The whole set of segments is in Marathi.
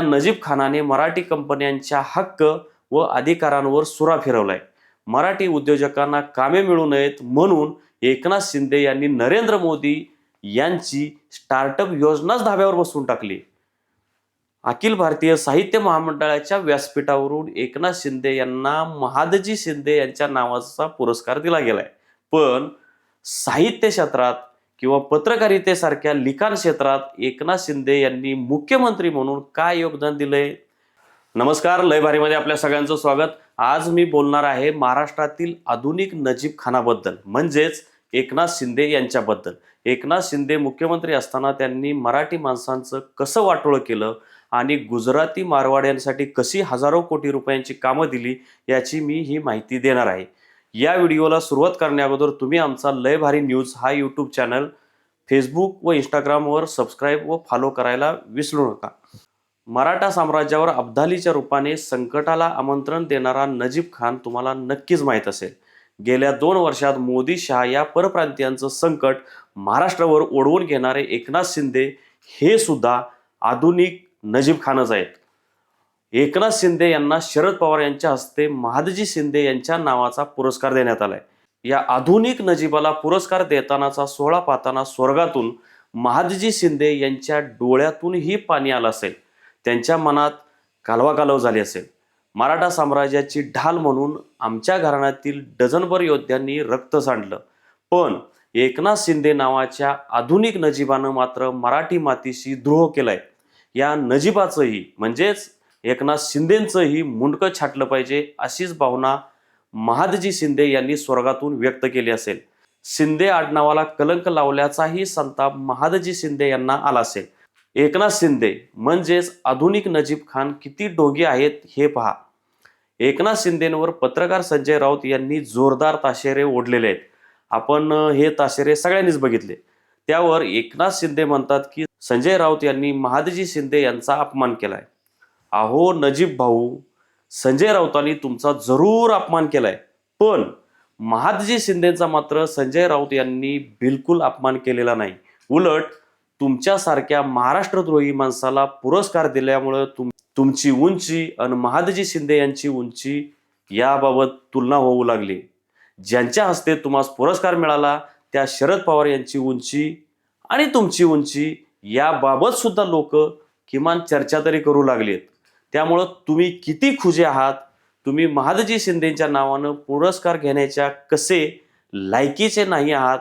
नजीब खानाने मराठी कंपन्यांच्या हक्क व अधिकारांवर सुरा फिरवलाय. मराठी उद्योजकांना कामे मिळू नयेत म्हणून एकनाथ शिंदे यांनी नरेंद्र मोदी यांची स्टार्टअप योजनाच धाब्यावर बसवून टाकली. अखिल भारतीय साहित्य महामंडळाच्या व्यासपीठावरून एकनाथ शिंदे यांना महादजी शिंदे यांच्या नावाचा पुरस्कार दिला गेलाय. पण साहित्य क्षेत्रात किंवा पत्रकारितेसारख्या लिखाण क्षेत्रात एकनाथ शिंदे यांनी मुख्यमंत्री म्हणून काय योगदान दिलंय? नमस्कार लयभारीमध्ये आपल्या सगळ्यांचं स्वागत. आज मी बोलणार आहे महाराष्ट्रातील आधुनिक नजीब खानाबद्दल म्हणजेच एकनाथ शिंदे यांच्याबद्दल. एकनाथ शिंदे मुख्यमंत्री असताना त्यांनी मराठी माणसांचं कसं वाटोळं केलं आणि गुजराती मारवाड्यांसाठी कशी हजारो कोटी रुपयांची कामं दिली याची मी ही माहिती देणार आहे. या व्हिडिओला सुरुवात करण्याअगोदर तुम्ही आमचा लय भारी न्यूज हा यूट्यूब चॅनल फेसबुक व इंस्टाग्रामवर सबस्क्राईब व फॉलो करायला विसरू नका. मराठा साम्राज्यावर अब्दालीच्या रूपाने संकटाला आमंत्रण देणारा नजीब खान तुम्हाला नक्कीच माहीत असेल. गेल्या दोन वर्षात मोदी शहा या परप्रांतीयांचं संकट महाराष्ट्रावर ओढवून घेणारे एकनाथ शिंदे हे सुद्धा आधुनिक नजीब खानच आहेत. एकनाथ शिंदे यांना शरद पवार यांच्या हस्ते महादजी शिंदे यांच्या नावाचा पुरस्कार देण्यात आलाय. या आधुनिक नजीबाला पुरस्कार देतानाचा सोहळा पाहताना स्वर्गातून महादजी शिंदे यांच्या डोळ्यातूनही पाणी आलं असेल. त्यांच्या मनात कालवाकालव झाली असेल. मराठा साम्राज्याची ढाल म्हणून आमच्या घराण्यातील डझनभर योद्ध्यांनी रक्त सांडलं. पण एकनाथ शिंदे नावाच्या आधुनिक नजीबानं मात्र मराठी मातीशी द्रोह केलाय. या नजीबाचंही म्हणजेच एकनाथ शिंदेंचंही मुंडकं छाटलं पाहिजे अशीच भावना महादजी शिंदे यांनी स्वर्गातून व्यक्त केली असेल. शिंदे आडनावाला कलंक लावल्याचाही संताप महादजी शिंदे यांना आला असेल. एकनाथ शिंदे म्हणजेच आधुनिक नजीब खान किती डोगी आहेत हे पहा. एकनाथ शिंदेंवर पत्रकार संजय राऊत यांनी जोरदार ताशेरे ओढलेले आहेत. आपण हे ताशेरे सगळ्यांनीच बघितले. त्यावर एकनाथ शिंदे म्हणतात की संजय राऊत यांनी महादजी शिंदे यांचा अपमान केलाय. अहो नजीब भाऊ संजय राऊतांनी तुमचा जरूर अपमान केलाय. पण महादजी शिंदेचा मात्र संजय राऊत यांनी बिलकुल अपमान केलेला नाही. उलट तुमच्यासारख्या महाराष्ट्रद्रोही माणसाला पुरस्कार दिल्यामुळं तुम तुमची उंची आणि महादजी शिंदे यांची उंची याबाबत तुलना होऊ लागली. ज्यांच्या हस्ते तुम्हाला पुरस्कार मिळाला त्या शरद पवार यांची उंची आणि तुमची उंची याबाबत सुद्धा लोक किमान चर्चा तरी करू लागलीत. त्यामुळं तुम्ही किती खुजे आहात? तुम्ही महादजी शिंदेच्या नावानं पुरस्कार घेण्याच्या कसे लायकीचे नाही आहात?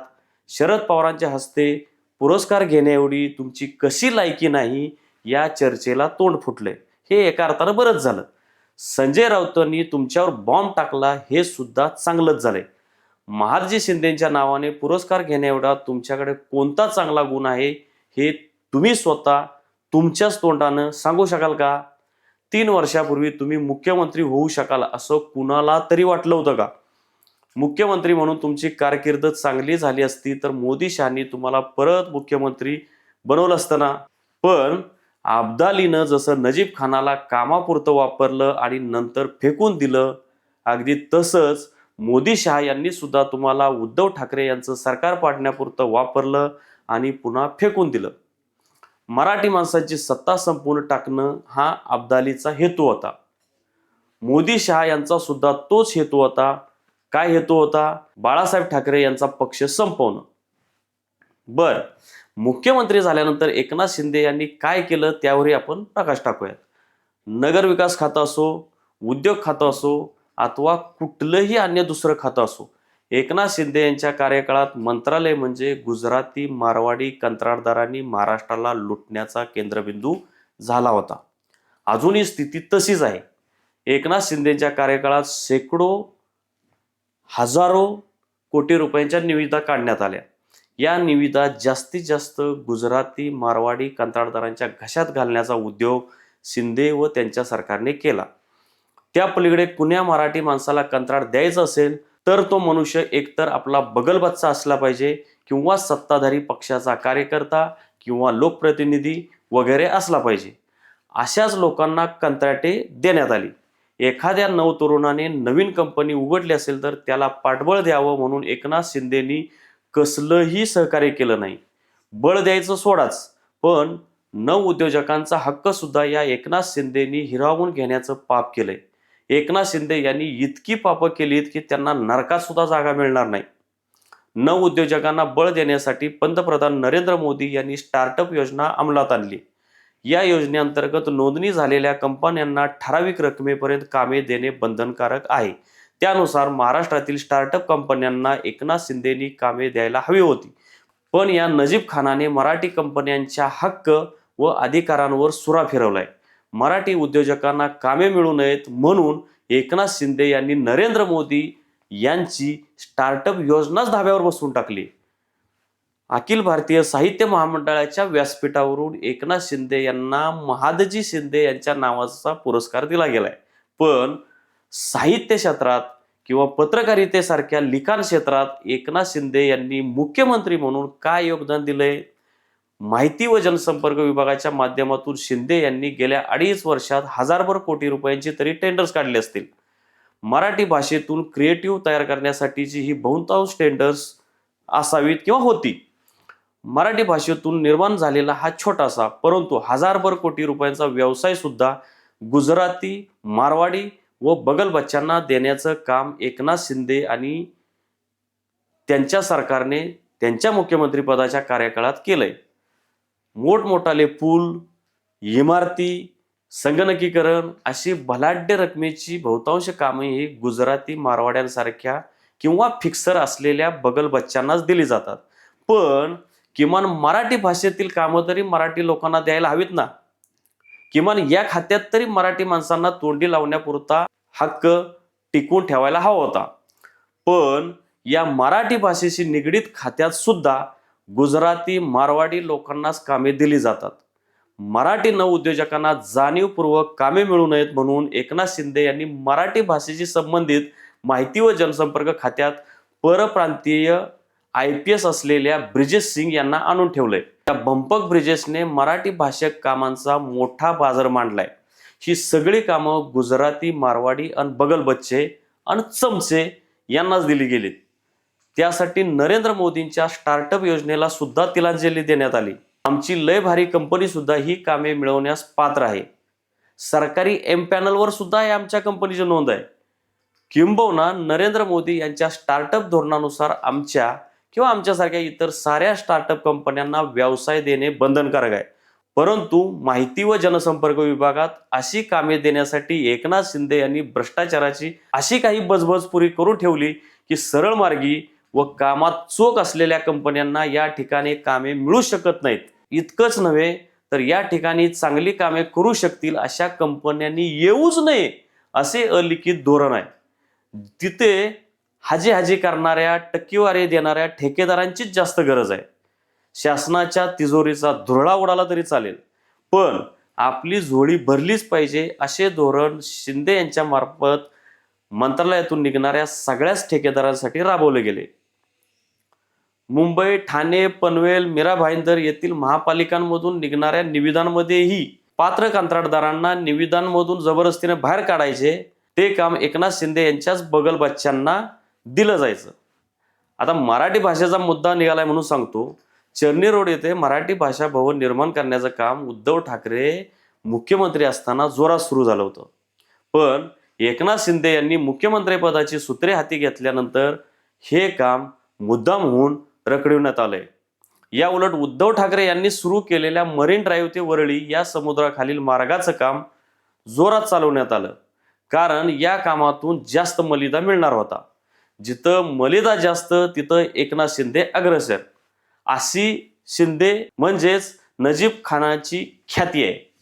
शरद पवारांच्या हस्ते पुरस्कार घेण्याएवढी तुमची कशी लायकी नाही या चर्चेला तोंड फुटले. हे एका अर्थानं बरंच झालं. संजय राऊतांनी तुमच्यावर बॉम्ब टाकला हे सुद्धा चांगलंच झालंय. महादजी शिंदेच्या नावाने पुरस्कार घेण्याएवढा तुमच्याकडे कोणता चांगला गुण आहे हे तुम्ही स्वतः तुमच्याच तोंडानं सांगू शकाल का? तीन वर्षापूर्वी तुम्ही मुख्यमंत्री होऊ शकाल असं कुणाला तरी वाटलं होतं का? मुख्यमंत्री म्हणून तुमची कारकीर्द चांगली झाली असती तर मोदी शहानी तुम्हाला परत मुख्यमंत्री बनवलं असतं ना? पण अब्दालीनं जसं नजीब खानाला कामापुरतं वापरलं आणि नंतर फेकून दिलं अगदी तसंच मोदी शहा यांनी सुद्धा तुम्हाला उद्धव ठाकरे यांचं सरकार पाडण्यापुरतं वापरलं आणि पुन्हा फेकून दिलं. मराठी माणसाची सत्ता संपवून टाकणं हा अब्दालीचा हेतू होता. मोदी शहा यांचा सुद्धा तोच हेतू होता. काय हेतू होता? बाळासाहेब ठाकरे यांचा पक्ष संपवणं. बर मुख्यमंत्री झाल्यानंतर एकनाथ शिंदे यांनी काय केलं त्यावरही आपण प्रकाश टाकूयात. नगर विकास खातं असो उद्योग खातं असो अथवा कुठलंही अन्य दुसरं खातं असो एकनाथ शिंदे यांच्या कार्यकाळात मंत्रालय म्हणजे गुजराती मारवाडी कंत्राटदारांनी महाराष्ट्राला लुटण्याचा केंद्रबिंदू झाला होता. अजूनही स्थिती तशीच आहे. एकनाथ शिंदेच्या कार्यकाळात शेकडो हजारो कोटी रुपयांच्या निविदा काढण्यात आल्या. या निविदा जास्तीत जास्त गुजराती मारवाडी कंत्राटदारांच्या घशात घालण्याचा उद्योग शिंदे व त्यांच्या सरकारने केला. त्या पलीकडे कुण्या मराठी माणसाला कंत्राट द्यायचं असेल तर तो मनुष्य एकतर आपला बगलबच्चा असला पाहिजे किंवा सत्ताधारी पक्षाचा कार्यकर्ता किंवा लोकप्रतिनिधी वगैरे असला पाहिजे. अशाच लोकांना कंत्राटे देण्यात आली. एखाद्या नवतरुणाने नवीन कंपनी उघडली असेल तर त्याला पाठबळ द्यावं म्हणून एकनाथ शिंदेनी कसलंही सहकार्य केलं नाही. बळ द्यायचं सोडाच पण नवउद्योजकांचा उद्योजकांचा या एकनाथ शिंदेनी हिरावून घेण्याचं पाप केलंय. एकनाथ शिंदे यांनी इतकी पापं केलीत की त्यांना नरकात सुद्धा जागा मिळणार नाही. नवउद्योजकांना उद्योजकांना बळ देण्यासाठी पंतप्रधान नरेंद्र मोदी यांनी स्टार्टअप योजना अंमलात आणली. या योजनेअंतर्गत नोंदणी झालेल्या कंपन्यांना ठराविक रकमेपर्यंत कामे देणे बंधनकारक आहे. त्यानुसार महाराष्ट्रातील स्टार्टअप कंपन्यांना एकनाथ शिंदेनी कामे द्यायला हवी होती. पण या नजीब खानाने मराठी कंपन्यांच्या हक्क व अधिकारांवर सुरा फिरवलाय. मराठी उद्योजकांना कामे मिळू नयेत म्हणून एकनाथ शिंदे यांनी नरेंद्र मोदी यांची स्टार्टअप योजनाच धाब्यावर बसवून टाकली. अखिल भारतीय साहित्य महामंडळाच्या व्यासपीठावरून एकनाथ शिंदे यांना महादजी शिंदे यांच्या नावाचा पुरस्कार दिला गेलाय. पण साहित्य क्षेत्रात किंवा पत्रकारितेसारख्या लिखाण क्षेत्रात एकनाथ शिंदे यांनी मुख्यमंत्री म्हणून काय योगदान दिलंय? माहिती व जनसंपर्क विभागाच्या माध्यमातून शिंदे यांनी गेल्या अडीच वर्षात हजारभर कोटी रुपयांचे तरी टेंडर्स काढले असतील. मराठी भाषेतून क्रिएटिव्ह तयार करण्यासाठीची ही बहुतांश टेंडर्स असावीत किंवा होती. मराठी भाषेतून निर्माण झालेला हा छोटासा परंतु हजारभर कोटी रुपयांचा व्यवसाय सुद्धा गुजराती मारवाडी व बगल बच्चांना देण्याचं काम एकनाथ शिंदे आणि त्यांच्या सरकारने त्यांच्या मुख्यमंत्रीपदाच्या कार्यकाळात केलंय. मोठमोठाले पूल इमारती संगणकीकरण अशी बलाढ्य रकमेची बहुतांश कामे ही गुजराती मारवाड्यांसारख्या किंवा फिक्सर असलेल्या बगल बच्चांनाच दिली जातात. पण किमान मराठी भाषेतील कामं तरी मराठी लोकांना द्यायला हवीत ना? किमान या खात्यात तरी मराठी माणसांना तोंडी लावण्यापुरता हक्क टिकवून ठेवायला हवा होता. पण या मराठी भाषेशी निगडीत खात्यात सुद्धा गुजराती मारवाडी लोकांनाच कामे दिली जातात. मराठी नवउद्योजकांना जाणीवपूर्वक कामे मिळू नयेत म्हणून एकनाथ शिंदे यांनी मराठी भाषेशी संबंधित माहिती व जनसंपर्क खात्यात परप्रांतीय आय पी एस असलेल्या ब्रिजेश सिंग यांना आणून ठेवलंय. त्या बंपक ब्रिजेशने मराठी भाषक कामांचा मोठा बाजार मांडलाय. ही सगळी कामं गुजराती मारवाडी आणि बगल बच्चे आणि चमचे यांनाच दिली गेलीत. त्यासाठी नरेंद्र मोदींच्या स्टार्टअप योजनेला सुद्धा तिलांजली देण्यात आली. आमची लय भारी कंपनी सुद्धा ही कामे मिळवण्यास पात्र आहे. सरकारी एम पॅनलवर सुद्धा या आमच्या कंपनीची नोंद आहे. किंबहुना नरेंद्र मोदी यांच्या स्टार्टअप धोरणानुसार आमच्या किंवा आमच्यासारख्या इतर साऱ्या स्टार्टअप कंपन्यांना व्यवसाय देणे बंधनकारक आहे. परंतु माहिती व जनसंपर्क विभागात अशी कामे देण्यासाठी एकनाथ शिंदे यांनी भ्रष्टाचाराची अशी काही बजबजपुरी करून ठेवली की सरळ मार्गी व कामात चोख असलेल्या कंपन्यांना या ठिकाणी कामे मिळू शकत नाहीत. इतकंच नव्हे तर या ठिकाणी चांगली कामे करू शकतील अशा कंपन्यांनी येऊच नये असे अलिखित धोरण आहे. तिथे हाजी हाजी करणाऱ्या टक्केवारी देणाऱ्या ठेकेदारांचीच जास्त गरज आहे. शासनाच्या तिजोरीचा धुरळा उडाला तरी चालेल पण आपली झोळी भरलीच पाहिजे असे धोरण शिंदे यांच्या मार्फत मंत्रालयातून निघणाऱ्या सगळ्याच ठेकेदारांसाठी राबवले गेले. मुंबई ठाणे पनवेल मीरा भाईंदर येथील महापालिकांमधून निघणाऱ्या निविदांमध्येही पात्र कंत्राटदारांना निविदांमधून जबरदस्तीने बाहेर काढायचे ते काम एकनाथ शिंदे यांच्याच बगल बच्च्यांना दिलं जायचं. आता मराठी भाषेचा मुद्दा निघालाय म्हणून सांगतो चर्नी रोड येथे मराठी भाषा भवन निर्माण करण्याचं काम उद्धव ठाकरे मुख्यमंत्री असताना जोरात सुरू झालं होतं. पण एकनाथ शिंदे यांनी मुख्यमंत्रीपदाची सूत्रे हाती घेतल्यानंतर हे काम मुद्दाम होऊन रखडविण्यात आलंय. या उलट उद्धव ठाकरे यांनी सुरू केलेल्या मरीन ड्राईव्ह ते वरळी या समुद्राखालील मार्गाचं काम जोरात चालवण्यात आलं. कारण या कामातून जास्त मलिदा मिळणार होता. जिथं मलिदा जास्त तिथं एकनाथ शिंदे अग्रसर. अशी शिंदे म्हणजेच नजीब खानाची ख्याती आहे.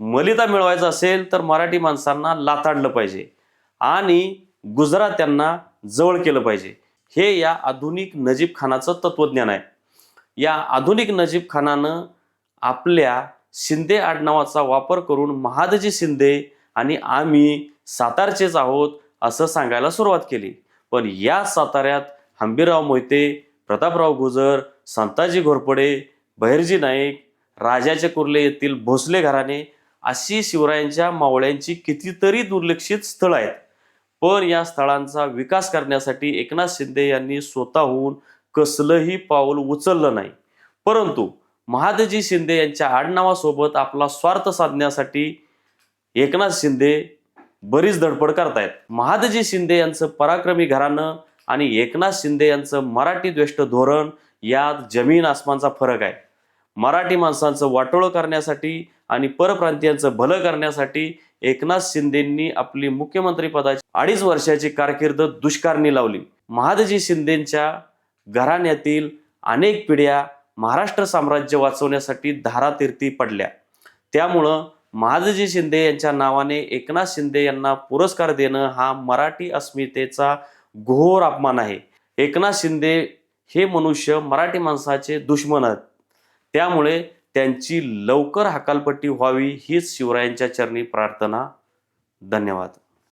मलिदा मिळवायचं असेल तर मराठी माणसांना लाताडलं पाहिजे. आणि गुजरात्यांना जवळ केलं पाहिजे. हे या आधुनिक नजीब खानाचं तत्वज्ञान आहे. या आधुनिक नजीब खानानं आपल्या शिंदे आडनावाचा वापर करून महादजी शिंदे आणि आम्ही सातारचेच आहोत असं सांगायला सुरुवात केली. पण या साताऱ्यात हंबीरराव मोहिते प्रतापराव गुजर संताजी घोरपडे बहिर्जी नाईक राजाचे कुर्ले येथील भोसले घराणे अशी शिवरायांच्या मावळ्यांची कितीतरी दुर्लक्षित स्थळं आहेत. पण या स्थळांचा विकास करण्यासाठी एकनाथ शिंदे यांनी स्वतःहून कसलंही पाऊल उचललं नाही. परंतु महादजी शिंदे यांच्या आडनावासोबत आपला स्वार्थ साधण्यासाठी एकनाथ शिंदे बरीच धडपड करतायत. महादजी शिंदे यांचं पराक्रमी घराणं आणि एकनाथ शिंदे यांचं मराठी द्वेष्ट धोरण यात जमीन आसमानचा फरक आहे. मराठी माणसांचं वाटोळं करण्यासाठी आणि परप्रांतीयांचं भलं करण्यासाठी एकनाथ शिंदेंनी आपली मुख्यमंत्रीपदाची अडीच वर्षाची कारकीर्द दुष्कारणी लावली. महादजी शिंदेच्या घराण्यातील अनेक पिढ्या महाराष्ट्र साम्राज्य वाचवण्यासाठी धारातीर्थी पडल्या. त्यामुळं महादजी शिंदे यांच्या नावाने एकनाथ शिंदे यांना पुरस्कार देणं हा मराठी अस्मितेचा घोर अपमान आहे. एकनाथ शिंदे हे मनुष्य मराठी माणसाचे दुश्मन आहेत. त्यामुळे त्यांची लवकर हकालपट्टी व्हावी हीच शिवरायांच्या चरणी प्रार्थना. धन्यवाद.